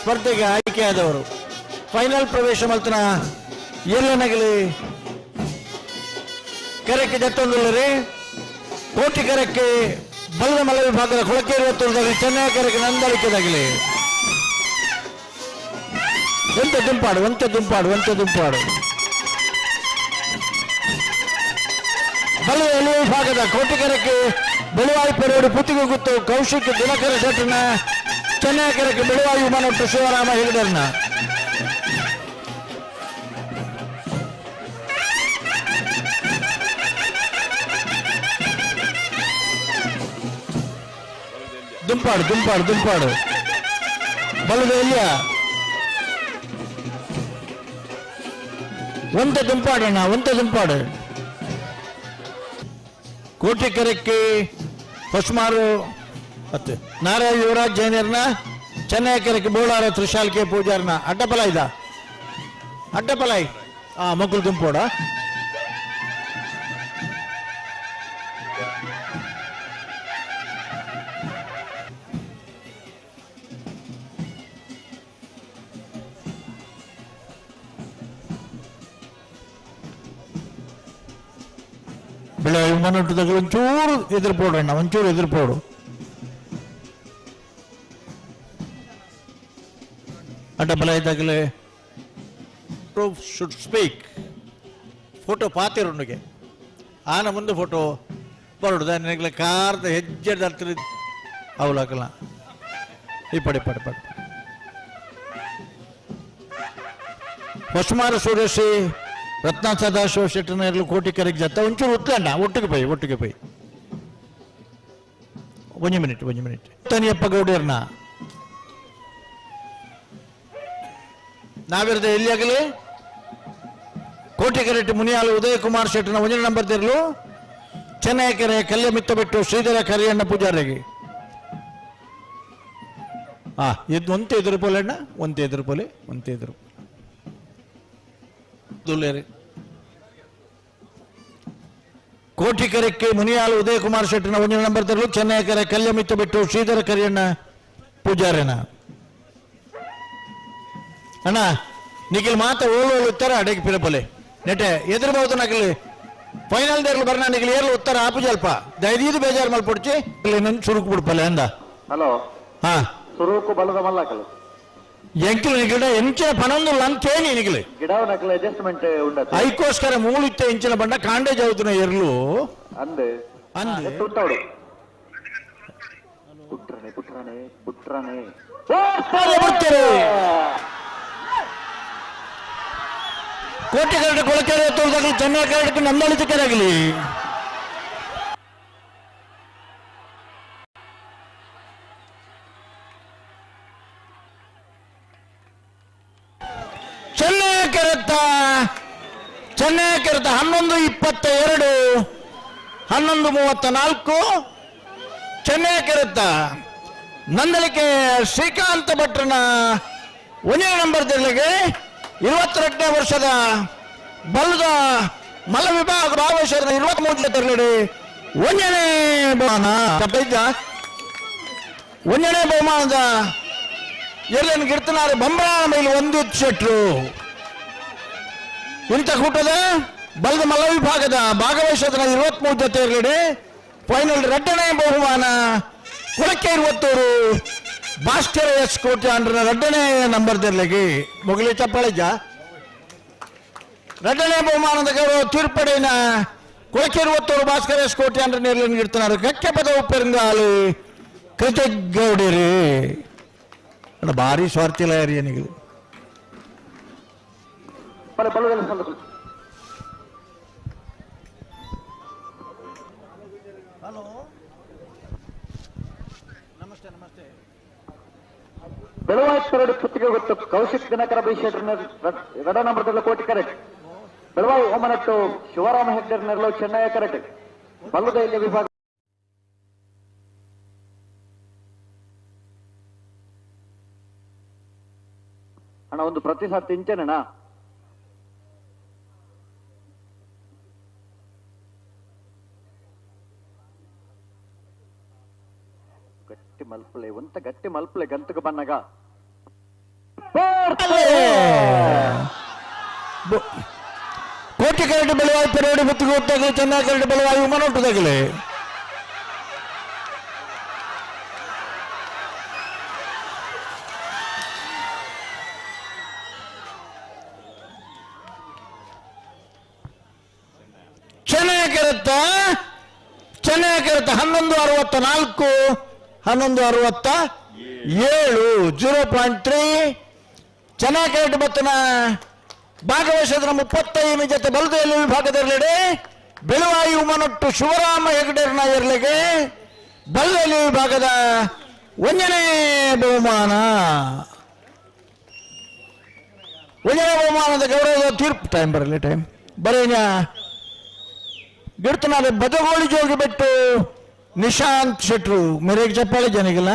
ಸ್ಪರ್ಧೆಗೆ ಆಯ್ಕೆಯಾದವರು ಫೈನಲ್ ಪ್ರವೇಶ ಮಲ್ತನ ಎಲ್ಲನಗಲಿ ಕೆರೆಕ್ಕೆ ಜತ್ತೊಂದುಲ್ಲರಿ ಕೋಟಿ ಕರೆಕ್ಕೆ ಬಲ್ಲ ಮಲ ವಿಭಾಗದ ಕೊಳಕೇರಿ ಒತ್ತುವುದಾಗಲಿ ಚೆನ್ನೈ ಕೆರೆಗೆ ನಂದಳಿಕೆದಾಗಲಿ. ಒಂತ ದುಂಪಾಡು ಒಂತ ದುಂಪಾಡು ಒಂತ ದುಂಪಾಡು. ಬಲದ ಎಲೆ ವಿಭಾಗದ ಕೋಟಿಕೆರೆಕ್ಕೆ ಬಲುವಾಯಿ ಪೆರೋಡು ಪುತ್ತಿಗೆ ಗುತ್ತು ಕೌಶಿಕ್ ದಿನಕರ ಶೆಟ್ಟನ ಚೆನ್ನೈ ಕೆರೆಕ್ಕೆ ಬೆಳವಾಯಿ ವಿಮಾನೊಟ್ಟು ಶಿವರಾಮ ಹೆಗಡರ್ನ. ದುಂಪಾಡು ದುಂಪಾಡು ದುಂಪಾಡು. ಬಲದ ಎಲ್ಲಿಯ? ಒಂತ ದುಂಪಾಡಣ್ಣ ಒಂತ ದುಂಪಾಡು. ಕೋಟಿಕೆರೆಕ್ಕೆ ಹೊಸಮಾರು ಮತ್ತೆ ನಾರಾಯಣ ಯುವರಾಜ್ ಜೈನರ್ನ ಚೆನ್ನೈ ಕೆರೆಕ್ಕೆ ಬೋಳಾರ ತ್ರಿಶಾಲ್ಕೆ ಪೂಜಾರ್ನ. ಅಡ್ಡಪಲ ಇದ? ಅಡ್ಡಪಲ ಆ, ಮಕ್ಕಳು ದುಂಪೋಡ ಬೆಳೆ ವಿಮಾನಟ್ಟದಾಗ ಒಂಚೂರು ಎದುರು ಪೋಡಣ್ಣ ಒಂಚೂರು ಎದುರು ಪೋಡು ಅಡ್ಡಬಲ ಇದ್ದಾಗಲೇ ಪ್ರೂಫ್ ಶುಡ್ ಸ್ಪೀಕ್ ಫೋಟೋ ಪಾತಿರುಂಡಿಗೆ ಆನ ಮುಂದೆ ಫೋಟೋ ಬರೋಡು ನನಗೆ ಕಾರ್ದ ಹೆಜ್ಜೆ ದರ್ತಿರಿ ಅವಲಾಕಲ್ಲ ಈ ಪಡಿ ಪಡಿ ಹೊಸಮಾರ ಸುರೇಶಿ ರತ್ನ ಸದಾಶಿವ ಶೆಟ್ಟನ ಕೋಟಿ ಕರೆಗೆ ಜತ್ತ ಒಂಚೂರು ಉತ್ತಣ್ಣ ಒಟ್ಟಿಗೆ ಪೈ ಒಟ್ಟಿಗೆ ಪೈ ಒಂದು ಮಿನಿಟ್ ಒಂದು ಮಿನಿಟ್. ತನಿಯಪ್ಪ ಗೌಡಿಯರ್ನ ನಾವಿರದ ಎಲ್ಲಿಯಾಗಲಿ ಕೋಟಿಕೆರೆಟ್ಟಿ ಮುನಿಯಾಲು ಉದಯ ಕುಮಾರ್ ಶೆಟ್ಟನ ಒಂದನೇ ನಂಬರ್ ತಿರ್ಲು ಚೆನ್ನೈ ಕೆರೆ ಕಲ್ಯ ಮಿತ್ತ ಬಿಟ್ಟು ಶ್ರೀಧರ ಕರಿಯಣ್ಣ ಪೂಜಾರಿಗೆ. ಆ ಇದು ಒಂತೆ ಎದುರು ಪೋಲೆ ಅಣ್ಣ, ಒಂತೆ ಎದುರು ಪೋಲೆ, ಒಂತೆ ದುಲ್ಲೇರಿ. ಕೋಟಿಕೆರೆಕ್ಕೆ ಮುನಿಯಾಲು ಉದಯ ಕುಮಾರ್ ಶೆಟ್ಟಿನ ಒಂದನೇ ನಂಬರ್ ತಿರ್ಲು ಚೆನ್ನೈ ಕೆರೆ ಕಲ್ಯ ಮಿತ್ತ ಬಿಟ್ಟು ಶ್ರೀಧರ ಕರಿಯಣ್ಣ ಪೂಜಾರೇನ. ಅಣ್ಣ ನಿಖಿಲ್ ಮಾತ ಓಳು ಓಳು ಉತ್ತರ ಅಡೆಗೆ ಪಿರಪಲೆ ನೆಟೆ ಎದುರ್ಬಹುದು ನಕಲಿ ಫೈನಲ್ ದೇರ್ಲು ಬರ್ನ ನಿಖಿಲ್ ಏರ್ಲು ಉತ್ತರ ಆಪು ಜಲ್ಪ ದೈದೀದು ಬೇಜಾರು ಮಲ್ಪೊಡ್ಚಿ ಇಲ್ಲಿ ನನ್ ಸುರುಕು ಬಿಡ್ಪಲೆ ಅಂದ ಹಲೋ ಹಾ ಸುರೂಕು ಬಲದ ಮಲ್ಲಾಕಲು ಎಂಕಿಲು ನಿಖಿಲ್ ಎಂಚಿನ ಪನೊಂದು ಲಂಚೇನಿ ನಿಖಿಲ್ ಗಿಡವ ನಕಲು ಅಡ್ಜಸ್ಟ್ಮೆಂಟ್ ಉಂಡದು ಐಕೋಸ್ಕರ ಮೂಳಿತ್ತೆ ಇಂಚಿನ ಬಂಡ ಕಾಂಡೆ ಜೌತುನ ಎರ್ಲು ಅಂದ್ ಅಂದ್ ತುತ್ತವಡು ಪುಟ್ರನೆ ಪುಟ್ರನೆ ಪುಟ್ರನೆ ಬಿಡ್ತಾರೆ ಕೋಟೆ ಕರಡು ಕೊಳಕೆರೆ ತೋರಿದಾಗಲಿ ಚೆನ್ನೈ ಕರಡಕ್ಕೆ ನಂದಳಿತ ಕೆರೆಗಲಿ ಚೆನ್ನೈ ಕೆರೆತ ಚೆನ್ನೈ ಕೆರೆತ ಹನ್ನೊಂದು ಇಪ್ಪತ್ತ ಎರಡು ಹನ್ನೊಂದು ಮೂವತ್ತ ನಾಲ್ಕು. ಚೆನ್ನೈ ಕೆರೆತ ನಂದಲಿಕೆ ಶ್ರೀಕಾಂತ ಭಟ್ರನ ಒಂದನೇ ನಂಬರ್ ತಿರ್ಲಿಗೆ ಇವತ್ತೆರಡನೇ ವರ್ಷದ ಬಲದ ಮಲವಿಭಾಗ ವಿಭಾಗ ಭಾವೇಶ್ವರದ ಇರುವತ್ತ್ ಮೂರನೇ ತೆರಳಿ ಒಂದನೇ ಬಹುಮಾನ. ತಪ್ಪೈತ? ಒಂದನೇ ಬಹುಮಾನದ ಎಲ್ಲೇನು ಗಿರ್ತನಾರು ಬಂಬರಾಣ ಮೇಲೆ ಒಂದು ಶೆಟ್ರು. ಇಂಥ ಕೂಟದ ಬಲದ ಮಲವಿಭಾಗದ ವಿಭಾಗದ ಭಾಗವಹಿಸೋದನ್ನ ಇರುವತ್ಮೂರು ಫೈನಲ್ ಎರಡನೇ ಬಹುಮಾನ. ಕುಳಕ್ಕೆ ಇರುವತ್ತೂರು. ಭಾಸ್ಕರ ಎಸ್ ಕೋಟೆ ಅಂಡ್ರ ಎರಡನೇ ನಂಬರ್ ತಿರ್ಲಿಗೆ ಮುಗಿಲಿ ಚಪ್ಪಳಿಜ ಎರಡನೇ ಬಹುಮಾನದ ಗೌರವ ತೀರ್ಪಡಿನ ಕುಳಕ್ಕೆ ಇರುವತ್ತೂರು ಭಾಸ್ಕರ ಎಸ್ ಕೋಟೆ ಅಂಡ್ರ ನಿರ್ಲನ್ ಇಡ್ತಾರ ಕಕ್ಕೆ ಪದ ಉಪ್ಪೆರಂಗಾಲು ಕೃತಜ್ಞೌಡಿರಿ ಅಣ್ಣ ಭಾರಿ ಸ್ವಾರ್ಥಿ ಇಲ್ಲ ರೀ ಏನಿಗೆ ಬಲ ಬಲದಲ್ಲಿ ಸಂದರ್ಭ ನಮಸ್ತೆ ನಮಸ್ತೆ ಬೆಳವಾಯಿ ಪುತ್ತಿಗೆ ಗೊತ್ತು. ಕೌಶಿಕ್ ದಿನಕರ ಬೀಶೆಟ್ರ ಎರಡ ನಂಬರ್ ಕೋಟಿ ಕರೆಕ್ಟ್. ಬೆಳವಾಯಿ ಓಮನಟ್ಟು ಶಿವರಾಮ ಹೆಗ್ಡರ್ ನೆರಳು ಚೆನ್ನೈ ಕರೆಕ್ಟ್. ಬಲ್ಲದ ವಿಭಾಗ ಅಣ್ಣ, ಒಂದು ಪ್ರತಿ ಸಾರ್ತಿ ಇಂಚೆನಣ್ಣ ಮಲ್ಪಲೆ ಒಂತ ಗಟ್ಟಿ ಮಲ್ಪಲೆ ಗಂತಕ ಬನ್ನಗ ಕೋಟಿ ಕರೆಂಟ್ ಬೆಳವಾಯಿ ಪೆರವಡಿ ಮುತ್ತಿಗೆ ಹೊತ್ತಾಗಲಿ ಚೆನ್ನಾಗಿ ಕರೆಂಟ್ ಬೆಳವಾಯಿ ವಿಮಾನ ಹುಟ್ಟದಾಗಲಿ? ಚೆನ್ನಾಗಿರುತ್ತ ಚೆನ್ನಾಗಿರುತ್ತೆ ಹನ್ನೊಂದು ಅರವತ್ತ ನಾಲ್ಕು ಹನ್ನೊಂದು ಅರವತ್ತ ಏಳು, ಜೀರೋ ಪಾಯಿಂಟ್ ತ್ರೀ. ಚೆನ್ನಾಗಿ ಬತ್ತನ ಭಾಗವಹಿಸಿದ ಮುಪ್ಪತ್ತೈದು ಜೊತೆ ಬಲದಲ್ಲಿ ವಿಭಾಗದಲ್ಲಿಡೆ ಬೆಳವಾಯಿ ಉಮನೊಟ್ಟು ಶಿವರಾಮ ಹೆಗ್ಡೆರ್ನ ಇರಲಿಗೆ ಬಲದಲ್ಲಿ ವಿಭಾಗದ ಒಂದನೇ ಬಹುಮಾನ. ಒಂದನೇ ಬಹುಮಾನದ ಗೌರವದ ತೀರ್ಪು. ಟೈಮ್ ಬರಲಿ ಟೈಮ್ ಬರೀನ ಗಿಡ್ತನಾದ ಬದಗೋಳಿ ಜೋಗಿ ಬಿಟ್ಟು ನಿಶಾಂತ್ ಶೆಟ್ರು, ಮೇರೆಗೆ చెప్పాలి ಜನಿಗಿಲ್ಲ.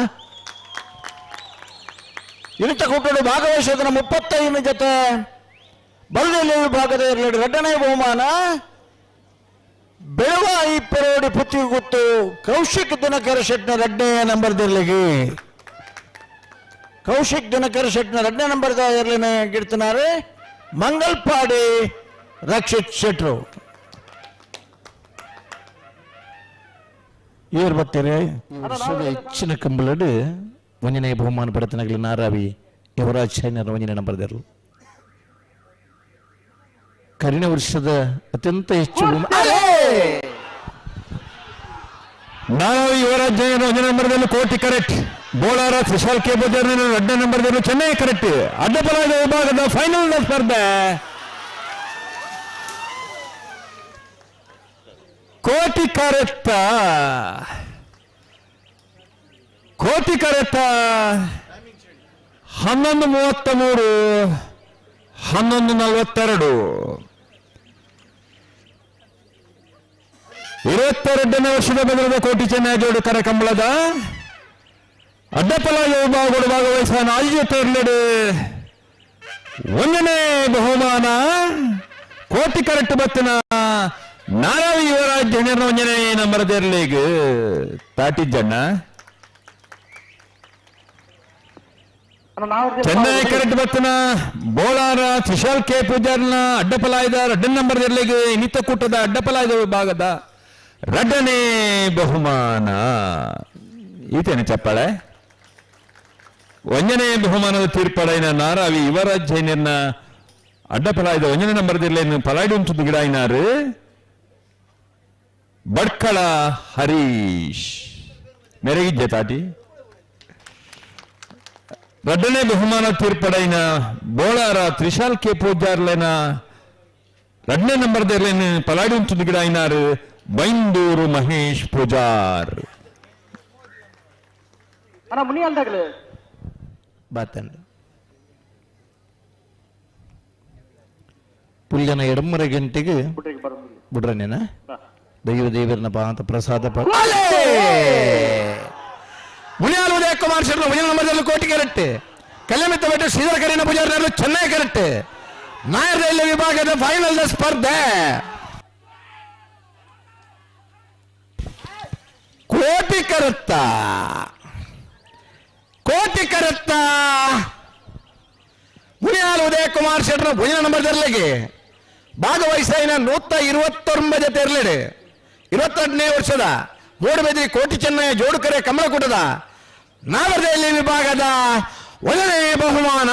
ಇಳಿತ ಕೂಟಲು ಭಾಗವಹಿಸಿದ ಮುಪ್ಪತ್ತೈದು ಜೊತೆ. ಬಲದಲ್ಲಿ ಭಾಗದ ಎರಡು ಎರಡನೇ ಬಹುಮಾನ. ಬೆಳವಾಯಿ ಪೆರೋಡಿ ಪುತ್ತಿಗೆ ಗೊತ್ತು, ಕೌಶಿಕ್ ದಿನಕರ ಶೆಟ್ನ ಎರಡನೇ ನಂಬರ್ ದಿರ್ಲಿಗೆ. ಕೌಶಿಕ್ ದಿನಕರ ಶೆಟ್ನ ಎರಡನೇ ನಂಬರ್ ಇರ್ಲಿನ ಗಿಡ್ತನಾರೆ ಮಂಗಲ್ಪಾಡಿ ರಕ್ಷಿತ್ ಶೆಟ್ರು. ಏರ್ ಬರ್ತೀರಿ ವರ್ಷದ ಹೆಚ್ಚಿನ ಕಂಬಳಡು ಒಂದನೇ ಬಹುಮಾನ ಪಡೆತನಗಳ ನಾರಾವಿ ಯುವರಾಜ್ ಸೈನ್ಯರ ಒಂದನೇ ನಂಬರ್ದರು ಕರಿಣ ವರ್ಷದ ಅತ್ಯಂತ ಹೆಚ್ಚು ನಾರಾವಿ ಯುವರಾಜ್ ಜೈನ ಒಂದನೇ ನಂಬರ್ದಲ್ಲಿ ಕೋಟಿ ಕರೆಕ್ಟ್ ಬೋಳಾರ ವಿಶಾಲ್ ಕೆ ಬಜಾರ್ ಎರಡನೇ ನಂಬರ್ದಲ್ಲಿ ಚೆನ್ನೈ ಕರೆಕ್ಟ್ ಅಡ್ಡಬಲದ ವಿಭಾಗದ ಫೈನಲ್ ಸ್ಪರ್ಧೆ. ಕೋಟಿ ಕರೆತ್ತ. ಕೋಟಿ ಕರೆತ್ತ. ಹನ್ನೊಂದು ಮೂವತ್ತ ಮೂರು, ಹನ್ನೊಂದು ನಲವತ್ತೆರಡು. ಇರುವತ್ತೆರಡನೇ ವರ್ಷದ ಬೆದರದ ಕೋಟಿ ಚೆನ್ನಾಗಿ ಜೋಡಿ ಕರೆ ಕಂಬಳದ ಅಡ್ಡಪಲ ವಿಭಾಗಗಳು ಭಾಗವಹಿಸುವ ಇರಲಿಡೆ ಒಂದನೇ ಬಹುಮಾನ ಕೋಟಿ ಕರೆಕ್ಟ್ ಬತ್ತಿನ ನಾರಾವಿ ಯುವರಾಜ್ ಜನರ ಒಂದನೇ ನಂಬರ್ ತೆರಲಿಗೆ ತಾಟಿದ್ದಣ್ಣ ಚೆನ್ನೈ ಕರೆಕ್ಟ್ ಬತ್ತನ ಬೋಳಾರ ತ್ರಿಶಾಲ್ ಕೆ ಪೂಜಾರ್ನ ಅಡ್ಡಪಲಾಯ್ದ ರೆಡ್ ನಂಬರ್ ತೆರಲಿಗೆ ನಿತ್ಯ ಕೂಟದ ಅಡ್ಡಪಲಾಯ್ದ ವಿಭಾಗದ ರಡ್ಡನೇ ಬಹುಮಾನ. ಈತೇನೆ ಚಪ್ಪಾಳೆ? ಒಂದನೇ ಬಹುಮಾನದ ತೀರ್ಪಡೈನ ನಾರಾವಿ ಯುವರಾಜ್ ಜೈನರ್ನ ಅಡ್ಡಪಲಾಯ್ದ ಒಂದನೇ ನಂಬರ್ ದಿರ್ಲೇನು ಪಲಾಡಿ ಉಂಟು ಗಿಡ ಐನಾರು ಬಡ್ಕಳ ಹರೀಶ್ ಮೆರಗಿದ್ದೆ ತಾಟಿ ಎರಡನೇ ಬಹುಮಾನ ತೀರ್ಪಡೈನ ಬೋಳಾರ ತ್ರಿಶಾಲ್ ಕೆ ಪೂಜಾರ್ಲೆನ ಎರಡನೇ ನಂಬರ್ ದೇರ್ಲೇನು ಪಲಾಡಿ ಉಂಟು ಗಿಡ ಐನಾರು ಬೈಂದೂರು ಮಹೇಶ್ ಪೂಜಾರ್ ಅಣ್ಣ ಮುನಿಯಲ್ದಾಗ್ಲಿ ಬಾತಂಡು ಪುಲ್ಯನ ಎಡಮರ ಗಂಟೆಗೆ ಬಿಟ್ರಿಗೆ ಬರೋದು ಬಿಡ್ರನೇನ ದೈವ ದೇವರನ ಪಾಂತ ಪ್ರಸಾದ ಮುನಿಯಾಲ್ ಉದಯ ಕುಮಾರ್ ಶರ್ಮ ಮುನಿಯಲ್ ನಂಬರ್ದಲ್ಲಿ ಕೋಟಿ ಕೆರೆಟ್. ಕಲ್ಯಾಮಿತ್ತ ಬೆಟ್ಟ ಶ್ರೀಧರ ಕರಿನ ಪೂಜಾರಿ ಚೆನ್ನೈ ಕರೆಕ್ಟ್ ನಾಯರ್ ರೈಲ್ವೆ ವಿಭಾಗದ ಫೈನಲ್ ಸ್ಪರ್ಧೆ. ಕೋಟಿ ಕರತ್ತ. ಕೋಟಿ ಕರತ್ತ. ಮುನಿಯಾಲ್ ಉದಯ ಕುಮಾರ್ ಶೆಟ್ರ ಭುಜನ ನಂಬರ್ ತೆರಲಿಗೆ ಭಾಗವಹಿಸಿನ ನೂತ ಇರುವತ್ತೊಂಬತ್ತು ತೆರಲಿಡೆ ಇರುವತ್ತೆರಡನೇ ವರ್ಷದ ಮೂಡುಬೆದಿ ಕೋಟಿ ಚೆನ್ನೈ ಜೋಡುಕರೆ ಕಮಲಕೂಟದ ನಾಗರದಹಳ್ಳಿ ವಿಭಾಗದ ಒಂದನೇ ಬಹುಮಾನ.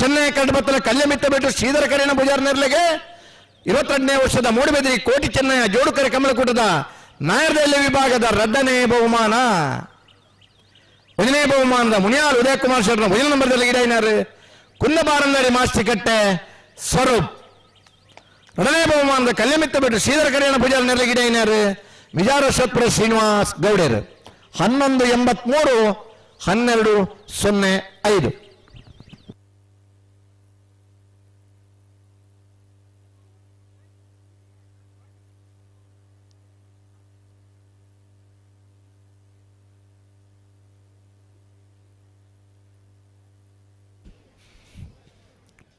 ಚೆನ್ನೈ ಕಂಡುಬತ್ತಲ ಕಲ್ಯಮಿತ್ತ ಬಿಟ್ಟು ಶ್ರೀಧರ ಕರಿನ ಪೂಜಾರ ನೆರಳಿಗೆ ಇರುವತ್ತೆರಡನೇ ವರ್ಷದ ಮೂಡುಬೆದಿ ಕೋಟಿ ಚೆನ್ನೈ ಜೋಡುಕರೆ ಕಮಲಕೂಟದ ನಾಯರದಹಳ್ಳಿ ವಿಭಾಗದ ಎರಡನೇ ಬಹುಮಾನ. ಒಂದನೇ ಬಹುಮಾನದ ಮುನಿಯಾಲ್ ಉದಯ ಕುಮಾರ್ ಶರ್ಮ ಮೊದಲ ನಂಬರ್ದಲ್ಲಿ ಗಿಡೈನಾರು ಕುಂದಬಾರಂದರಿ ಮಾಸ್ತಿಕಟ್ಟೆ ಸ್ವರೂಪ್. ಎರಡನೇ ಬಹುಮಾನದ ಕಲ್ಯಮಿತ್ತ ಬಿಟ್ಟು ಶ್ರೀಧರ ಕರಿಯಣ ಪೂಜಾರ ನೆರಳಿ ಗಿಡೈನಾರು ವಿಜಾರಶ್ವತ್ಪುರ ಶ್ರೀನಿವಾಸ್ ಗೌಡರು ಹನ್ನೊಂದು ಎಂಬತ್ಮೂರು ಹನ್ನೆರಡು ಸೊನ್ನೆ ಐದು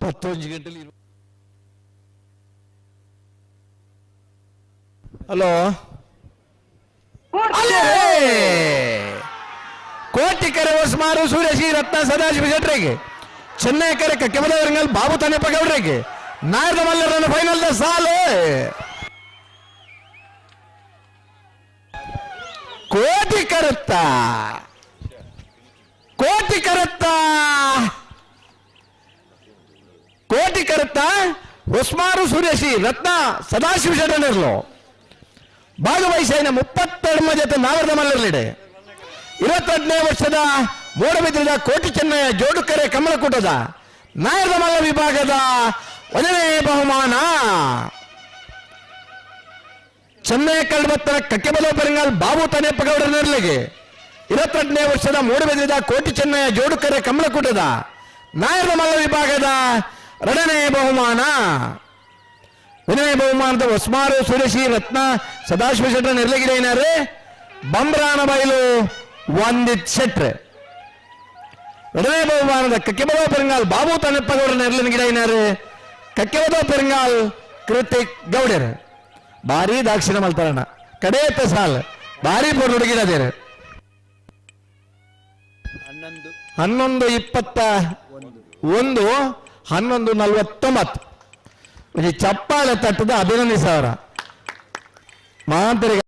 ಪತ್ತೊಂದು ಗಂಟೆಲಿ ಹಲೋ? ಕೋಟಿ ಕೋಟಿಕೆರೆ ಹೊಸ್ಮಾರು ಸೂರ್ಯಶಿ ರತ್ನ ಸದಾಶಿವ ಶೆಟ್ರಿಗೆ. ಚೆನ್ನೈ ಕೆರೆ ಕೆಮಲವರಂಗಲ್ ಬಾಬು ತನ್ನಪ್ಪ ಗೌಡ್ರಿಗೆ. ನಾಯದ ಮಲ್ಲರನ್ನು ಫೈನಲ್ ಸಾಲು. ಕೋಟಿ ಕರುತ್ತ? ಕೋಟಿ ಕರುತ್ತ? ಕೋಟಿ ಕರುತ್ತ? ಹೊಸ್ಮಾರು ಸುರೇಶಿ ರತ್ನ ಸದಾಶಿವ ಶೆಟ್ಟನಿರ್ಲು ಭಾಗವಹಿಸಿನ ಮುಪ್ಪತ್ತೆರಡು ಜೊತೆ ನಾವರದ ಮಲ್ಲರ್ಲಿಡೆ ಇರುವತ್ತೆಂಟನೇ ವರ್ಷದ ಮೂಡಬಿದ್ರದ ಕೋಟಿ ಚೆನ್ನಯ ಜೋಡುಕರೆ ಕಮಲಕೂಟದ ನಾಯರದ ಮಲ್ಲ ವಿಭಾಗದ ಒಂದನೇ ಬಹುಮಾನ. ಚೆನ್ನೈ ಕಲ್ಬತ್ತರ ಕಕ್ಕೆಬಲ ಪೆರಂಗಾಲ್ ಬಾಬು ತನೇಪ್ಪಗೌಡರ ನೆರಳಿಗೆ. ಇರುವತ್ತೆಂಟನೇ ವರ್ಷದ ಮೂಡಬಿದ್ರದ ಕೋಟಿ ಚೆನ್ನಯ ಜೋಡುಕರೆ ಕಮಲಕೂಟದ ನಾಯರದ ಮಲ್ಲ ವಿಭಾಗದ ಎರಡನೇ ಬಹುಮಾನ. ವಿನಯ ಬಹುಮಾನದ ಹೊಸ್ಮಾರು ಸುರೇಶಿ ರತ್ನ ಸದಾಶಿವ ಶೆಟ್ರ ನೆರಳಿಗಿಡೇನಾರೆ ಬಂಬ್ರಾಣ ಬಯಲು ವಂದಿತ್ ಶೆಟ್ರೆ. ಎರಡನೇ ಬಹುಮಾನದ ಕಕ್ಕೆಬದೋ ಪೆರಂಗಾಲ್ ಬಾಬು ತನ್ನಪ್ಪಗೌಡರ ನೆರಳಿನಗಿಡೇನಾರೆ ಕಕ್ಕೆಬದ ಪೆರಂಗಾಲ್ ಕೃತಿಕ್ ಗೌಡರ್. ಭಾರಿ ದಾಕ್ಷಿಣ ಮಲ್ತಾರಣ. ಕಡೇ ಸಾಲ್. ಭಾರಿ ಪೋರ್ ಹುಡುಗಿಡದೇರು ಹನ್ನೊಂದು ಇಪ್ಪತ್ತ ಒಂದು. ಹನ್ನೊಂದು ನಲ್ವತ್ತೊಂಬತ್ತು. ಚಪ್ಪಾಳೆ ತಟ್ಟದ ಅಭಿನಂದಿಸವರ ಮಾಂತರಿಕ